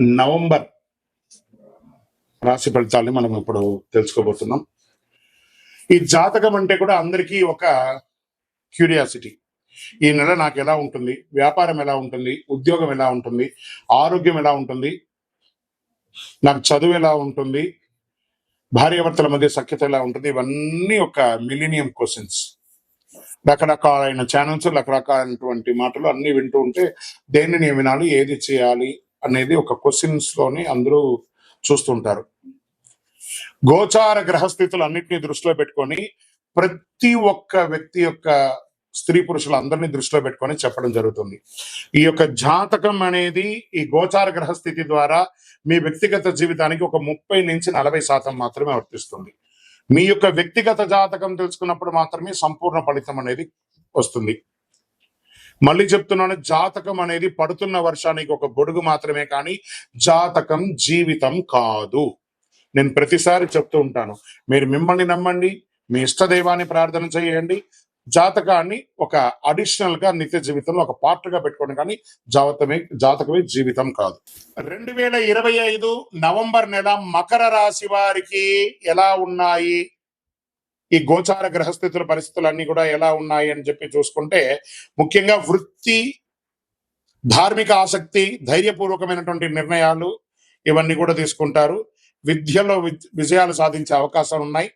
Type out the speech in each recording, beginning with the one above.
November రాశి ఫలితాలని మనం ఇప్పుడు తెలుసుకోబోతున్నాం. ఈ జాతకం అంటే కూడా అందరికీ ఒక క్యూరియాసిటీ. ఈ నెల నాకు ఎలా ఉంటుంది? వ్యాపారం ఎలా ఉంటుంది? ఉద్యోగం ఎలా ఉంటుంది? ఆరోగ్యం ఎలా ఉంటుంది? నాకు చదువు ఎలా ఉంటుంది? భార్యాభర్తల మధ్య సఖ్యత ఎలా ఉంటుంది? ఇవన్నీ ఒక మిలీనియం క్వశ్చన్స్. రకరకాలైన ఛానల్స్ రకరకాలైనటువంటి మాటలు అన్ని వింటూ ఉంటే దేన్ని నేను వినాలి ఏది చేయాలి అనేది ఒక క్వశ్చన్స్లోని అందరూ చూస్తుంటారు. గోచార గ్రహస్థితులు అన్నింటినీ దృష్టిలో పెట్టుకొని ప్రతి ఒక్క వ్యక్తి యొక్క స్త్రీ పురుషులు అందరినీ దృష్టిలో పెట్టుకొని చెప్పడం జరుగుతుంది. ఈ యొక్క జాతకం అనేది ఈ గోచార గ్రహస్థితి ద్వారా మీ వ్యక్తిగత జీవితానికి ఒక ముప్పై నుంచి నలభై శాతం మాత్రమే వర్తిస్తుంది. మీ యొక్క వ్యక్తిగత జాతకం తెలుసుకున్నప్పుడు మాత్రమే సంపూర్ణ ఫలితం అనేది వస్తుంది. మళ్ళీ చెప్తున్నాను జాతకం అనేది పడుతున్న వర్షానికి ఒక గొడుగు మాత్రమే కానీ జాతకం జీవితం కాదు. నేను ప్రతిసారి చెప్తూ ఉంటాను మీరు మిమ్మల్ని నమ్మండి మీ ఇష్టదైవాన్ని ప్రార్థన చేయండి. జాతకాన్ని ఒక అడిషనల్గా నిత్య జీవితంలో ఒక పార్ట్గా పెట్టుకోండి కానీ జాతమే జాతకమే జీవితం కాదు. రెండు వేల ఇరవై ఐదు నవంబర్ నెల మకర రాశి వారికి ఎలా ఉన్నాయి? ఈ గోచార గ్రహస్థితుల పరిస్థితులు అన్ని కూడా ఎలా ఉన్నాయి అని చెప్పి చూసుకుంటే ముఖ్యంగా వృత్తి ధార్మిక ఆసక్తి ధైర్యపూర్వకమైనటువంటి నిర్ణయాలు ఇవన్నీ కూడా తీసుకుంటారు. విద్యలో విజయాలు సాధించే అవకాశాలు ఉన్నాయి.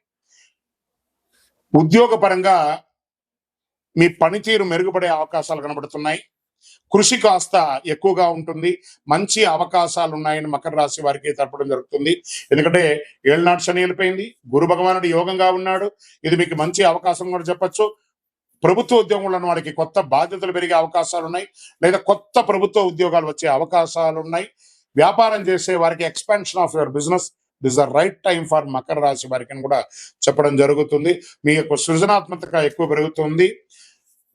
ఉద్యోగపరంగా మీ పనితీరు మెరుగుపడే అవకాశాలు కనబడుతున్నాయి. కృషి కాస్త ఎక్కువగా ఉంటుంది. మంచి అవకాశాలు ఉన్నాయని మకర రాశి వారికి తెలపడం జరుగుతుంది. ఎందుకంటే ఏళ్ళనాడు శని వెళ్ళిపోయింది. గురు భగవానుడు యోగంగా ఉన్నాడు. ఇది మీకు మంచి అవకాశం కూడా చెప్పొచ్చు. ప్రభుత్వ ఉద్యోగంలో వారికి కొత్త బాధ్యతలు పెరిగే అవకాశాలు ఉన్నాయి లేదా కొత్త ప్రభుత్వ ఉద్యోగాలు వచ్చే అవకాశాలు ఉన్నాయి వ్యాపారం చేసే వారికి expansion of your business. This the right time for Makara రాశి వారికి అని కూడా చెప్పడం జరుగుతుంది. మీ యొక్క సృజనాత్మకత ఎక్కువ పెరుగుతుంది.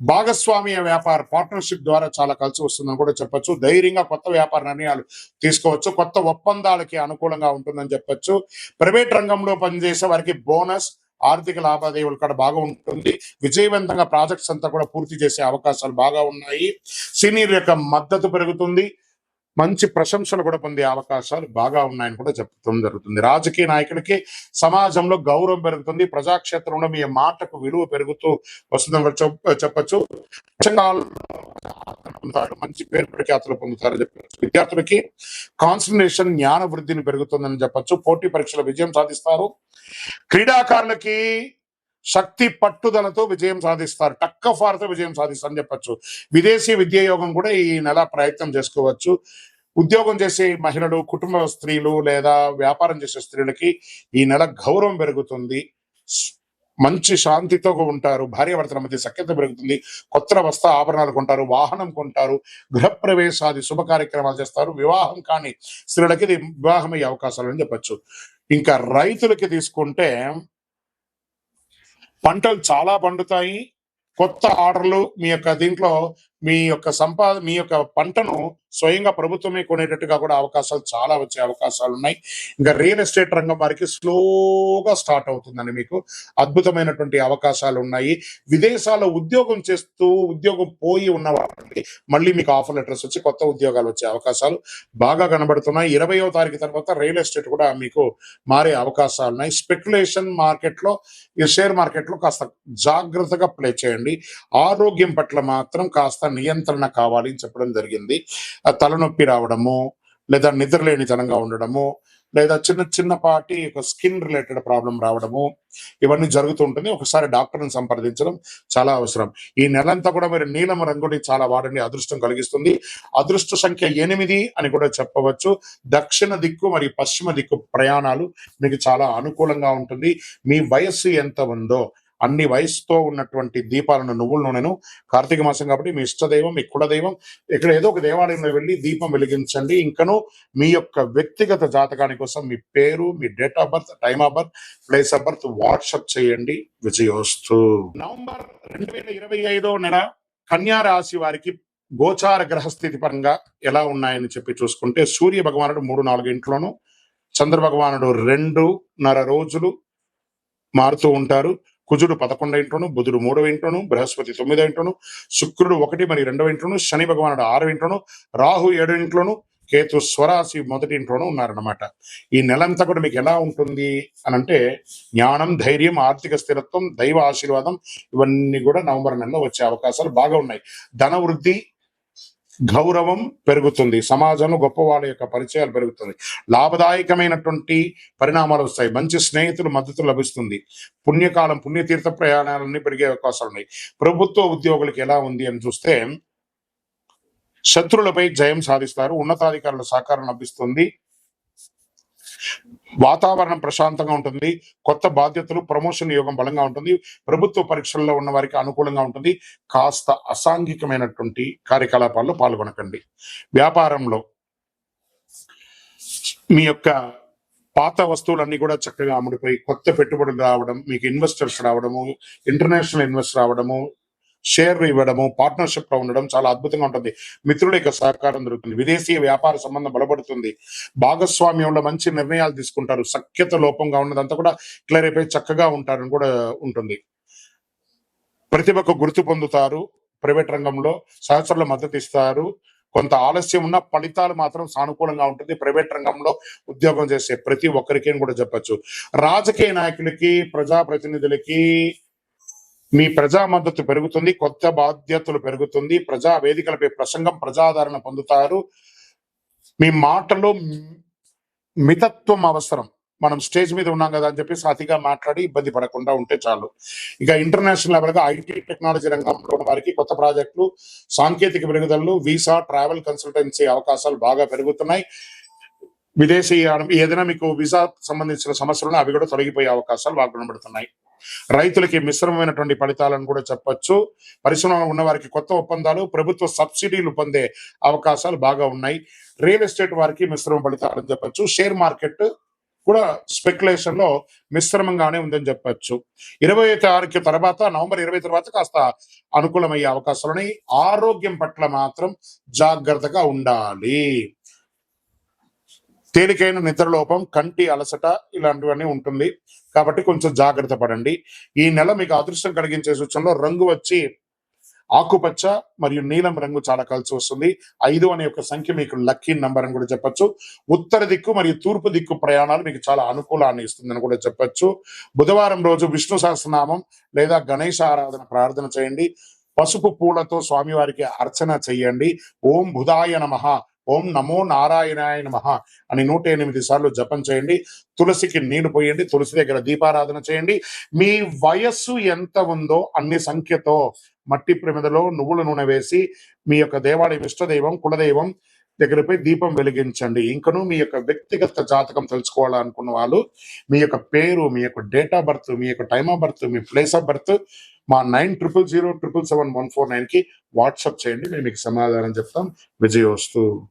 భాగస్వామ్య వ్యాపార పార్ట్నర్షిప్ ద్వారా చాలా కలిసి వస్తుందని కూడా చెప్పొచ్చు. ధైర్యంగా కొత్త వ్యాపార నిర్ణయాలు తీసుకోవచ్చు. కొత్త ఒప్పందాలకి అనుకూలంగా ఉంటుందని చెప్పొచ్చు. ప్రైవేట్ రంగంలో పనిచేసే వారికి బోనస్ ఆర్థిక లావాదేవీలు కూడా బాగా ఉంటుంది విజయవంతంగా ప్రాజెక్ట్స్ అంతా కూడా పూర్తి చేసే అవకాశాలు బాగా ఉన్నాయి. సీనియర్ యొక్క మద్దతు పెరుగుతుంది. మంచి ప్రశంసలు కూడా పొందే అవకాశాలు బాగా ఉన్నాయని కూడా చెప్పడం జరుగుతుంది. రాజకీయ నాయకులకి సమాజంలో గౌరవం పెరుగుతుంది. ప్రజాక్షేత్రంలో మీ మాటకు విలువ పెరుగుతూ వస్తుందని కూడా పొందుతారు మంచి పేరు ప్రఖ్యాతులు పొందుతారని చెప్పచ్చు. విద్యార్థులకి కాన్సన్ట్రేషన్ జ్ఞాన వృద్ధిని పెరుగుతుందని చెప్పచ్చు. పోటీ పరీక్షల విజయం సాధిస్తారు. క్రీడాకారులకి శక్తి పట్టుదలతో విజయం సాధిస్తారు. టక్క ఫార్తో విజయం సాధిస్తారని చెప్పచ్చు. విదేశీ విద్యాయోగం కూడా ఈ నెల ప్రయత్నం చేసుకోవచ్చు. ఉద్యోగం చేసే మహిళలు కుటుంబ స్త్రీలు లేదా వ్యాపారం చేసే స్త్రీలకి ఈ నెల గౌరవం పెరుగుతుంది. మంచి శాంతితో ఉంటారు. భార్యాభర్తల మధ్య సఖ్యత పెరుగుతుంది. కొత్త వస్త్ర ఆభరణాలు కొంటారు వాహనం కొంటారు గృహప్రవేశాది శుభ కార్యక్రమాలు చేస్తారు. వివాహం కాని స్త్రీలకి ఇది వివాహం అయ్యే అవకాశాలు అని చెప్పచ్చు. ఇంకా రైతులకి తీసుకుంటే పంటలు చాలా పండుతాయి. కొత్త ఆర్డర్లు మీ యొక్క దీంట్లో మీ యొక్క సంపాద మీ యొక్క పంటను స్వయంగా ప్రభుత్వమే కొనేటట్టుగా కూడా అవకాశాలు చాలా వచ్చే అవకాశాలు ఉన్నాయి. ఇంకా రియల్ ఎస్టేట్ రంగం వారికి స్లోగా స్టార్ట్ అవుతుందండి మీకు అద్భుతమైనటువంటి అవకాశాలు ఉన్నాయి. విదేశాల్లో ఉద్యోగం చేస్తూ ఉద్యోగం పోయి ఉన్నవాళ్ళకి మళ్ళీ మీకు ఆఫర్ లెటర్స్ వచ్చి కొత్త ఉద్యోగాలు వచ్చే అవకాశాలు బాగా కనబడుతున్నాయి. ఇరవయో తారీఖు తర్వాత రియల్ ఎస్టేట్ కూడా మీకు మారే అవకాశాలు ఉన్నాయి. స్పెక్యులేషన్ మార్కెట్లో ఈ షేర్ మార్కెట్లో కాస్త జాగ్రత్తగా ప్లే చేయండి. ఆరోగ్యం పట్ల మాత్రం కాస్త నియంత్రణ కావాలి అని చెప్పడం జరిగింది. తలనొప్పి రావడము లేదా నిద్రలేనితనంగా ఉండడము లేదా చిన్న చిన్నపాటి ఒక స్కిన్ రిలేటెడ్ ప్రాబ్లం రావడము ఇవన్నీ జరుగుతూ ఉంటుంది. ఒకసారి డాక్టర్ని సంప్రదించడం చాలా అవసరం. ఈ నెలంతా కూడా మీరు నీలం రంగుని చాలా వాడండి అదృష్టం కలిగిస్తుంది. అదృష్ట సంఖ్య ఎనిమిది అని కూడా చెప్పవచ్చు. దక్షిణ దిక్కు మరియు పశ్చిమ దిక్కు ప్రయాణాలు మీకు చాలా అనుకూలంగా ఉంటుంది. మీ వయస్సు ఎంత ఉందో అన్ని వయసుతో ఉన్నటువంటి దీపాలను నువ్వుల నూనెను కార్తీక మాసం కాబట్టి మీ ఇష్టదైవం మీ కులదైవం ఇక్కడ ఏదో ఒక దేవాలయంలో వెళ్ళి దీపం వెలిగించండి. ఇంకను మీ యొక్క వ్యక్తిగత జాతకాని కోసం మీ పేరు మీ date of birth time of birth place of birth WhatsApp చేయండి. విజయోస్తు. నవంబర్ రెండు వేల ఇరవై ఐదో నెల కన్యా రాశి వారికి గోచార గ్రహస్థితి పరంగా ఎలా ఉన్నాయని చెప్పి చూసుకుంటే సూర్య భగవానుడు మూడు నాలుగు ఇంట్లోనూ చంద్ర భగవానుడు రెండున్నర రోజులు మారుతూ ఉంటారు. కుజుడు పదకొండో ఇంట్లోను బుధుడు మూడవ ఇంట్లోను బృహస్పతి తొమ్మిదో ఇంట్లోను శుక్రుడు ఒకటి మరి రెండవ ఇంట్లోను శని భగవానుడు ఆరో ఇంట్లోను రాహు ఏడో ఇంట్లోను కేతు స్వరాశి మొదటి ఇంట్లోనూ ఉన్నారన్నమాట. ఈ నెలంతా కూడా మీకు ఎలా ఉంటుంది అని అంటే జ్ఞానం ధైర్యం ఆర్థిక స్థిరత్వం దైవ ఆశీర్వాదం ఇవన్నీ కూడా నవంబర్ నెలలో వచ్చే అవకాశాలు బాగా ఉన్నాయి. ధన వృద్ధి గౌరవం పెరుగుతుంది. సమాజంలో గొప్ప వాళ్ళ యొక్క పరిచయాలు పెరుగుతుంది. లాభదాయకమైనటువంటి పరిణామాలు వస్తాయి. మంచి స్నేహితులు మద్దతు లభిస్తుంది. పుణ్యకాలం పుణ్యతీర్థ ప్రయాణాలన్నీ పెరిగే అవకాశాలు ఉన్నాయి. ప్రభుత్వ ఉద్యోగులకు ఎలా ఉంది అని చూస్తే శత్రులపై జయం సాధిస్తారు. ఉన్నతాధికారుల సహకారం లభిస్తుంది. వాతావరణం ప్రశాంతంగా ఉంటుంది. కొత్త బాధ్యతలు ప్రమోషన్ యోగం బలంగా ఉంటుంది. ప్రభుత్వ పరీక్షల్లో ఉన్న వారికి అనుకూలంగా ఉంటుంది. కాస్త అసాంఘికమైనటువంటి కార్యకలాపాల్లో పాల్గొనకండి. వ్యాపారంలో మీ యొక్క పాత వస్తువులన్నీ కూడా చక్కగా అమ్ముడిపోయి కొత్త పెట్టుబడులు రావడం మీకు ఇన్వెస్టర్స్ రావడము ఇంటర్నేషనల్ ఇన్వెస్ట్ రావడము షేర్లు ఇవ్వడము పార్ట్నర్షిప్లో ఉండడం చాలా అద్భుతంగా ఉంటుంది. మిత్రుల యొక్క సహకారం దొరుకుతుంది. విదేశీ వ్యాపార సంబంధం బలపడుతుంది. భాగస్వామ్యంలో మంచి నిర్ణయాలు తీసుకుంటారు. సఖ్యత లోపంగా ఉన్నదంతా కూడా క్లియర్ అయిపోయి చక్కగా ఉంటారని కూడా ఉంటుంది. ప్రతిభకు గుర్తు పొందుతారు. ప్రైవేట్ రంగంలో సహచరుల మద్దతు ఇస్తారు. కొంత ఆలస్యం ఉన్న ఫలితాలు మాత్రం సానుకూలంగా ఉంటుంది. ప్రైవేట్ రంగంలో ఉద్యోగం చేసే ప్రతి ఒక్కరికి అని కూడా చెప్పొచ్చు. రాజకీయ నాయకులకి ప్రజాప్రతినిధులకి మీ ప్రజా మద్దతు పెరుగుతుంది కొత్త బాధ్యతలు పెరుగుతుంది ప్రజా వేదికలపై ప్రసంగం ప్రజాదరణ పొందుతారు. మీ మాటలో మితత్వం అవసరం. మనం స్టేజ్ మీద ఉన్నాం కదా అని చెప్పేసి అతిగా మాట్లాడి ఇబ్బంది పడకుండా ఉంటే చాలు. ఇక ఇంటర్నేషనల్ లెవెల్గా ఐటీ టెక్నాలజీ రంగంలో ఉన్న వారికి కొత్త ప్రాజెక్టులు సాంకేతిక పెరుగుదలలు వీసా ట్రావెల్ కన్సల్టెన్సీ అవకాశాలు బాగా పెరుగుతున్నాయి. విదేశీ ఏదైనా మీకు వీసా సంబంధించిన సమస్యలు అవి కూడా తొలగిపోయే అవకాశాలు బాగా కనబడుతున్నాయి. రైతులకి మిశ్రమమైనటువంటి ఫలితాలను కూడా చెప్పొచ్చు. పరిశ్రమలో ఉన్న వారికి కొత్త ఒప్పందాలు ప్రభుత్వ సబ్సిడీలు పొందే అవకాశాలు బాగా ఉన్నాయి. రియల్ ఎస్టేట్ వారికి మిశ్రమ ఫలితాలని చెప్పొచ్చు. షేర్ మార్కెట్ కూడా స్పెక్యులేషన్లో మిశ్రమంగానే ఉందని చెప్పొచ్చు. ఇరవై తారీఖు తర్వాత నవంబర్ ఇరవై తర్వాత కాస్త అనుకూలమయ్యే అవకాశాలు ఉన్నాయి. ఆరోగ్యం పట్ల మాత్రం జాగ్రత్తగా ఉండాలి. తేలికైన నిద్రలోపం కంటి అలసట ఇలాంటివన్నీ ఉంటుంది. కాబట్టి కొంచెం జాగ్రత్త పడండి. ఈ నెల మీకు అదృష్టం కలిగించే సూచనలో రంగు వచ్చి ఆకుపచ్చ మరియు నీలం రంగు చాలా కలిసి వస్తుంది. ఐదు అనే ఒక సంఖ్య మీకు లక్కీ నంబర్ అని కూడా చెప్పొచ్చు. ఉత్తర దిక్కు మరియు తూర్పు దిక్కు ప్రయాణాలు మీకు చాలా అనుకూలాన్ని ఇస్తుందని కూడా చెప్పొచ్చు. బుధవారం రోజు విష్ణు సహస్రనామం లేదా గణేష ఆరాధన ప్రార్థన చేయండి. పసుపు పూలతో స్వామివారికి అర్చన చెయ్యండి ఓం బుధాయ నమః. ఓం నమో నారాయణాయ నమ అని నూట ఎనిమిది సార్లు జపం చేయండి. తులసికి నీళ్ళు పోయండి. తులసి దగ్గర దీపారాధన చేయండి. మీ వయస్సు ఎంత ఉందో అన్ని సంఖ్యతో మట్టి ప్రమిదలో నువ్వుల నూనె వేసి మీ యొక్క దేవాలయం ఇష్టదైవం కులదైవం దగ్గరపై దీపం వెలిగించండి. ఇంకను మీ యొక్క వ్యక్తిగత జాతకం తెలుసుకోవాలనుకున్న వాళ్ళు మీ యొక్క పేరు మీ యొక్క డేట్ ఆఫ్ బర్త్ మీ యొక్క టైమ్ ఆఫ్ బర్త్ మీ ప్లేస్ ఆఫ్ బర్త్ మా nine triple zero triple seven one four నైన్కి వాట్సాప్ చేయండి. మేము మీకు సమాధానం చెప్తాం. విజయోస్తు.